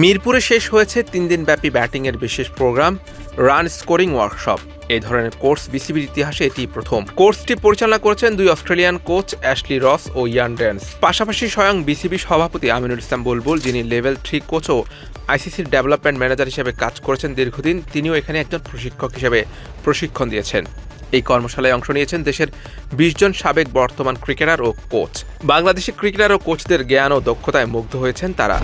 মিরপুরে শেষ হয়েছে তিন দিনব্যাপী ব্যাটিংয়ের বিশেষ প্রোগ্রাম, রান স্কোরিং ওয়ার্কশপ। এই ধরনের কোর্স বিসিবির ইতিহাসে এটি প্রথম। কোর্সটি পরিচালনা করেছেন দুই অস্ট্রেলিয়ান কোচ অ্যাশলি রস ও ইয়ান ড্যান্স পাশাপাশি স্বয়ং বিসিবি সভাপতি আমিনুল ইসলাম বুলবুল, যিনি লেভেল থ্রি কোচ ও আইসিসির ডেভেলপমেন্ট ম্যানেজার হিসেবে কাজ করেছেন দীর্ঘদিন, তিনিও এখানে একজন প্রশিক্ষক হিসেবে প্রশিক্ষণ দিয়েছেন। এই কর্মশালায় অংশ নিয়েছেন দেশের বিশ জন সাবেক বর্তমান ক্রিকেটার ও কোচ। বাংলাদেশি ক্রিকেটার ও কোচদের জ্ঞান ও দক্ষতায় মুগ্ধ হয়েছেন তারা।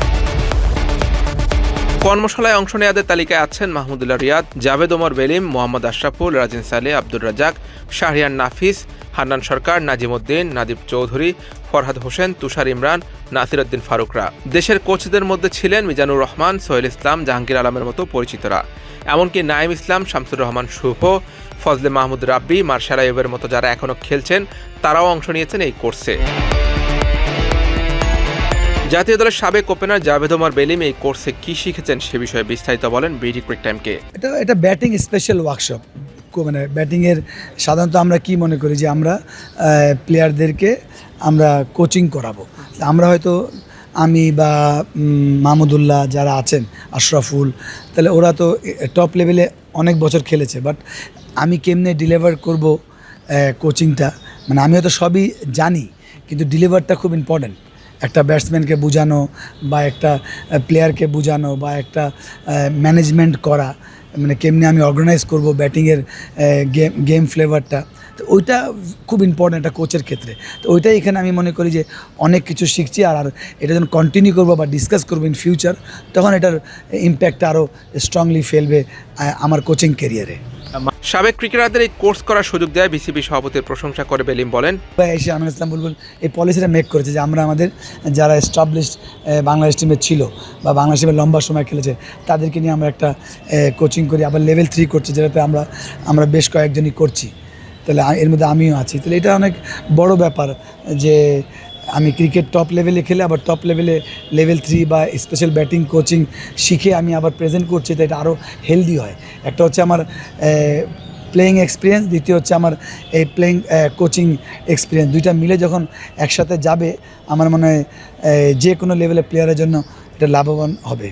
কর্মশালায় অংশ নেওয়াদের তালিকায় আছেন মাহমুদুল্লাহ রিয়াদ, জাভেদ ওমর বেলিম, মোহাম্মদ আশরাফুল, রাজিন সালে, আব্দুর রাজাক শাহরিয়ান নাফিস, হান্নান সরকার, নাজিমুদ্দিন, নাদিব চৌধুরী, ফরহাদ হোসেন, তুষার ইমরান নাসির উদ্দিন ফারুকরা। দেশের কোচদের মধ্যে ছিলেন মিজানুর রহমান, সোহেল ইসলাম, জাহাঙ্গীর আলমের মতো পরিচিতরা। এমনকি নাইম ইসলাম, শামসুর রহমান শুভ ফজলে মাহমুদ রাব্বি, মার্শাল আইবের মতো যারা এখনও খেলছেন, তারাও অংশ নিয়েছেন এই কোর্সে। জাতীয় দলের সাবেক ওপেনার জাভেদ ওমর বেলিম এই কোর্সে কি শিখেছেন সে বিষয়ে বিস্তারিত বলেন বিডি ক্রিক টাইমকে। এটা এটা ব্যাটিং স্পেশাল ওয়ার্কশপ মানে ব্যাটিংয়ের সাধারণত আমরা কি মনে করি যে আমরা প্লেয়ারদেরকে আমরা কোচিং করাবো। আমরা হয়তো আমি বা মাহমুদুল্লাহ যারা আছেন, আশরাফুল, তাহলে ওরা তো টপ লেভেলে অনেক বছর খেলেছে বাট আমি কেমনে ডেলিভার করব কোচিংটা মানে আমি হয়তো সবই জানি, কিন্তু ডেলিভারটা খুব ইম্পর্ট্যান্ট একটা ব্যাটসম্যানকে বোঝানো বা একটা প্লেয়ারকে বোঝানো বা একটা ম্যানেজমেন্ট করা মানে কেমনি আমি অর্গানাইজ করব ব্যাটিংয়ের গেম গেম ফ্লেভারটা তো ওইটা খুব ইম্পর্ট্যান্ট একটা কোচের ক্ষেত্রে। তো ওইটাই এখানে আমি মনে করি যে অনেক কিছু শিখছি আর আর এটা যখন কন্টিনিউ করব বা ডিসকাস করব ইন ফিউচার তখন এটার ইম্প্যাক্ট আরও স্ট্রংলি ফেলবে আমার কোচিং ক্যারিয়ারে সাবেক ক্রিকেটারদের এই কোর্স করার সুযোগ দেয় বিসিবি সভাপতির প্রশংসা করে বেলিম বলেন। এসে আমির ইসলাম বুলবুল, এই পলিসিটা মেক করেছে যে আমরা আমাদের যারা এস্টাবলিশড বাংলাদেশ টিমে ছিল বা বাংলাদেশ টিমে লম্বা সময় খেলেছে, তাদেরকে নিয়ে আমরা একটা কোচিং করি। আবার লেভেল থ্রি করছি, যেটাতে আমরা আমরা বেশ কয়েকজনই করছি। তাহলে এর মধ্যে আমিও আছি। তাহলে এটা অনেক বড় ব্যাপার যে আমি ক্রিকেট টপ লেভেলে খেলে, আবার টপ লেভেলে লেভেল থ্রি বা স্পেশাল ব্যাটিং কোচিং শিখে আমি আবার প্রেজেন্ট করছি, তো এটা আরও হেলদি হয়। একটা হচ্ছে আমার প্লেয়িং এক্সপিরিয়েন্স দ্বিতীয় হচ্ছে আমার এই প্লেয়িং কোচিং এক্সপিরিয়েন্স দুইটা মিলে যখন একসাথে যাবে, আমার মনে হয় যে কোনো লেভেলের প্লেয়ারের জন্য এটা লাভবান হবে।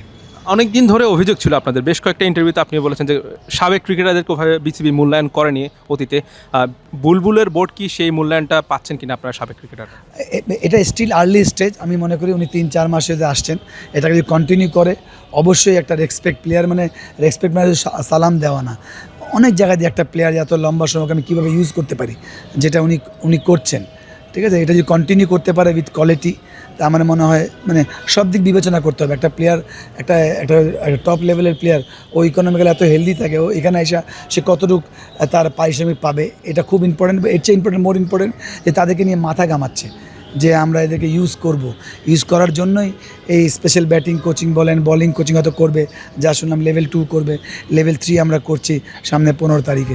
অনেক দিন ধরে অভিযোগ ছিল আপনাদের। বেশ কয়েকটা ইন্টারভিউতে আপনি বলেছেন যে, সাবেক ক্রিকেটারদেরকে ওভাবে বিসিবি মূল্যায়ন করেনি অতীতে। বুলবুলের বোর্ড কি সেই মূল্যায়নটা পাচ্ছেন কিনা আপনারা সাবেক ক্রিকেটার? এটা স্টিল আর্লি স্টেজ আমি মনে করি উনি তিন, চার মাসে যে আসছেন, এটাকে যদি কন্টিনিউ করে, অবশ্যই একটা রেসপেক্ট প্লেয়ার মানে রেসপেক্ট মানে সালাম দেওয়া না। অনেক জায়গায় দিয়ে একটা প্লেয়ার এত লম্বা সময়কে আমি কীভাবে ইউজ করতে পারি, যেটা উনি উনি করছেন। ঠিক আছে? এটা যদি কন্টিনিউ করতে পারে উইথ কোয়ালিটি তা আমার মনে হয় মানে সব দিক বিবেচনা করতে হবে। একটা প্লেয়ার একটা একটা টপ লেভেলের প্লেয়ার ও ইকোনমিক্যালি এত হেলদি থাকে, ও এখানে এসে সে কতটুক তার পারিশ্রমিক পাবে, এটা খুব ইম্পর্টেন্ট এর চেয়ে ইম্পর্টেন্ট মোর ইম্পর্টেন্ট যে তাদেরকে নিয়ে মাথা ঘামাচ্ছে, যে আমরা এদেরকে ইউজ করব। ইউজ করার জন্যই এই স্পেশাল ব্যাটিং কোচিং বলেন বলিং কোচিং হয়তো করবে, যা শুনলাম লেভেল টু করবে লেভেল থ্রি আমরা করছি সামনে পনেরো তারিখে।